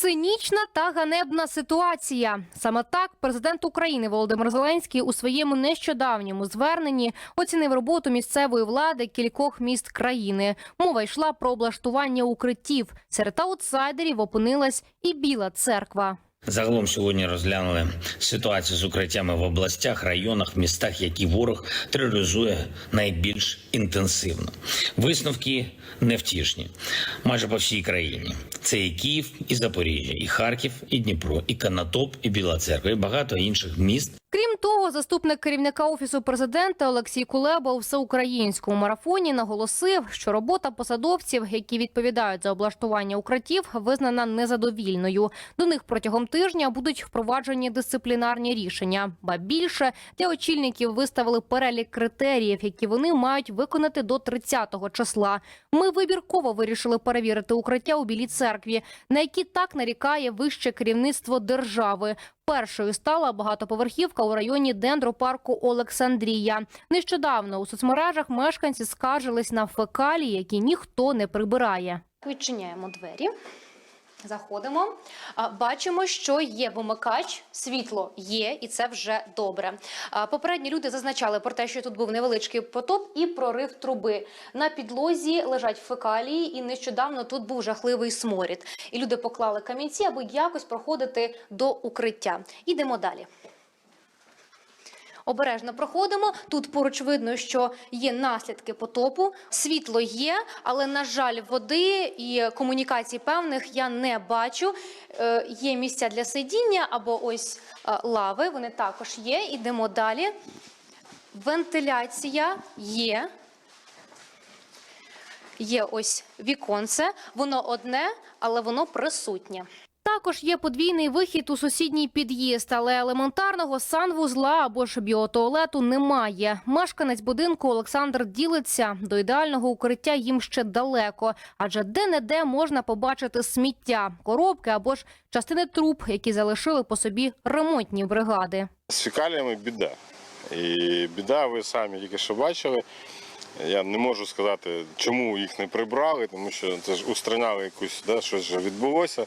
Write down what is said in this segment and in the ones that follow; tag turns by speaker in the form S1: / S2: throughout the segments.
S1: Цинічна та ганебна ситуація. Саме так президент України Володимир Зеленський у своєму нещодавньому зверненні оцінив роботу місцевої влади кількох міст країни. Мова йшла про облаштування укриттів. Серед аутсайдерів опинилась і Біла церква.
S2: Загалом сьогодні розглянули ситуацію з укриттями в областях, районах, містах, які ворог тероризує найбільш інтенсивно. Висновки невтішні майже по всій країні. Це і Київ, і Запоріжжя, і Харків, і Дніпро, і Канатоп, і Біла Церква, і багато інших міст.
S1: Крім того, заступник керівника офісу президента Олексій Кулеба у всеукраїнському марафоні наголосив, що робота посадовців, які відповідають за облаштування укриттів, визнана незадовільною. До них протягом тижня будуть впроваджені дисциплінарні рішення. Ба більше для очільників виставили перелік критеріїв, які вони мають виконати до 30-го числа. Ми вибірково вирішили перевірити укриття у Білій церкві, на які так нарікає вище керівництво держави. Першою стала багатоповерхівка у районі дендропарку Олександрія. Нещодавно у соцмережах мешканці скаржились на фекалії, які ніхто не прибирає. Відчиняємо двері. Заходимо, бачимо, що є вимикач, світло є, і це вже добре. Попередні люди зазначали про те, що тут був невеличкий потоп і прорив труби. На підлозі лежать фекалії, і нещодавно тут був жахливий сморід. І люди поклали камінці, аби якось проходити до укриття. Ідемо далі. Обережно проходимо. Тут поруч видно, що є наслідки потопу. Світло є, але на жаль, води і комунікацій певних я не бачу. Е, є місця для сидіння або ось е, лави. Вони також є. Ідемо далі. Вентиляція є. Є ось віконце. Воно одне, але воно присутнє. Також є подвійний вихід у сусідній під'їзд, але елементарного санвузла або ж біотуалету немає. Мешканець будинку Олександр ділиться до ідеального укриття їм ще далеко, адже де-не-де можна побачити сміття, коробки або ж частини труб, які залишили по собі ремонтні бригади.
S3: З фекаліями біда. І біда, ви самі тільки що бачили. Я не можу сказати, чому їх не прибрали, тому що це ж устраняли якусь, да, щось вже відбулося.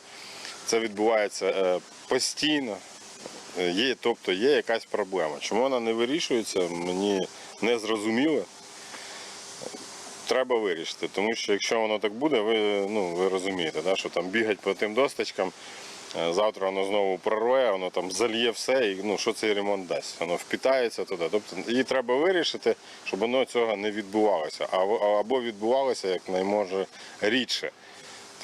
S3: Це відбувається е, постійно. Е, Є, тобто є якась проблема. Чому вона не вирішується, мені не зрозуміло. Треба вирішити, тому що якщо воно так буде, ви, ну, ви розумієте, да, що там бігать по тим досточкам, е, завтра воно знову прорве, воно там зальє все, і ну, що цей ремонт дасть? Воно впітається туди. Тобто її треба вирішити, щоб воно цього не відбувалося. Або, відбувалося як найможе рідше.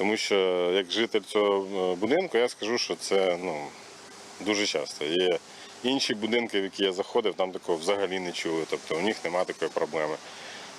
S3: Тому що як житель цього е, будинку, я скажу, що це ну, дуже часто. Є інші будинки, в які я заходив, там такого взагалі не чули. Тобто у них немає такої проблеми.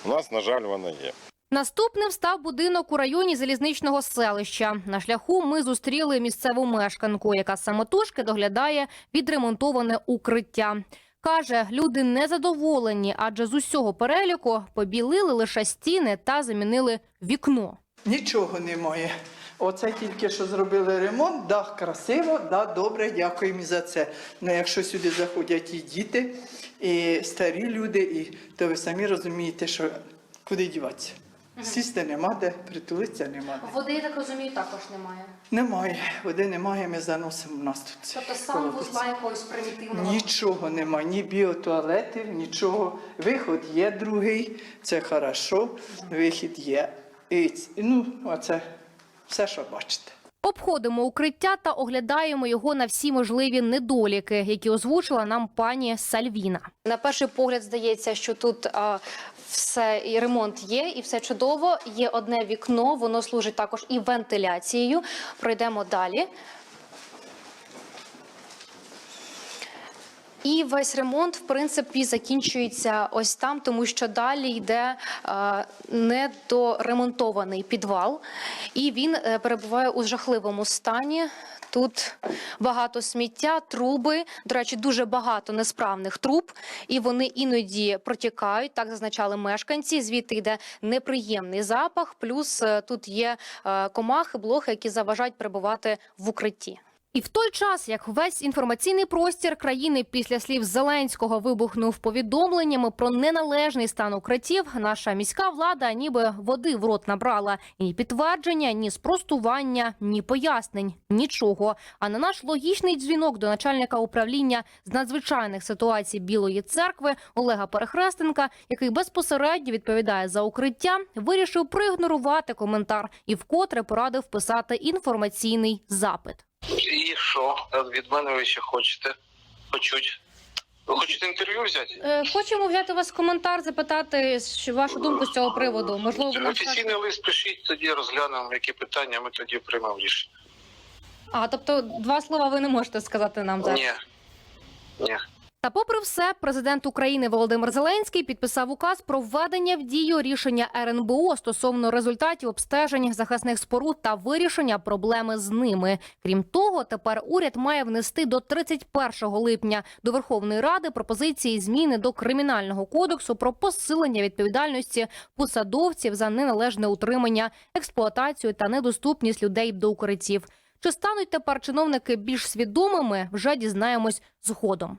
S3: У нас, на жаль, вона є.
S1: Наступним став будинок у районі залізничного селища. На шляху ми зустріли місцеву мешканку, яка самотужки доглядає відремонтоване укриття. Каже, люди незадоволені, адже з усього переліку побілили лише стіни та замінили вікно.
S4: Нічого немає. Оце тільки що зробили ремонт, дах красиво, да, добре, дякуємо за це. Ну, якщо сюди заходять і діти, і старі люди, і, то ви самі розумієте, що куди діватися. Сісти нема де, притулитися нема де.
S1: Води, я так розумію, також немає.
S4: Немає, води немає, ми заносимо у нас тут.
S1: Тобто
S4: колодець.
S1: якогось примітивного.
S4: Нічого немає, ні біотуалетів, нічого. Виход є другий, це хорошо, вихід є. І, ну, оце все, що бачите.
S1: Обходимо укриття та оглядаємо його на всі можливі недоліки, які озвучила нам пані Сальвіна. На перший погляд здається, що тут а, все і ремонт є, і все чудово. Є одне вікно, воно служить також і вентиляцією. Пройдемо далі. І весь ремонт, в принципі, закінчується ось там, тому що далі йде е, недоремонтований підвал, і він е, перебуває у жахливому стані. Тут багато сміття, труби. До речі, дуже багато несправних труб, і вони іноді протікають. Так зазначали мешканці. Звідти йде неприємний запах. Плюс е, тут є комахи, блохи, які заважають перебувати в укритті. І в той час, як весь інформаційний простір країни після слів Зеленського вибухнув повідомленнями про неналежний стан укриттів, наша міська влада ніби води в рот набрала. Ні підтвердження, ні спростування, ні пояснень, нічого. А на наш логічний дзвінок до начальника управління з надзвичайних ситуацій Білої церкви Олега Перехрестенка, який безпосередньо відповідає за укриття, вирішив проігнорувати коментар і вкотре порадив писати інформаційний запит.
S5: І що від мене ви ще хочете почуть? Ви хочете інтерв'ю взяти?
S1: Е, Хочемо взяти у вас коментар, запитати вашу думку з цього приводу. Можливо, ви
S5: Офіційний лист пишіть, тоді розглянемо, які питання ми тоді приймемо рішення.
S1: А тобто два слова ви не можете сказати нам зараз.
S5: Ні. Ні.
S1: Та, попри все, президент України Володимир Зеленський підписав указ про введення в дію рішення РНБО стосовно результатів обстежень захисних споруд та вирішення проблеми з ними. Крім того, тепер уряд має внести до 31 липня до Верховної Ради пропозиції зміни до кримінального кодексу про посилення відповідальності посадовців за неналежне утримання, експлуатацію та недоступність людей до укриттів. Чи стануть тепер чиновники більш свідомими? Вже дізнаємось згодом.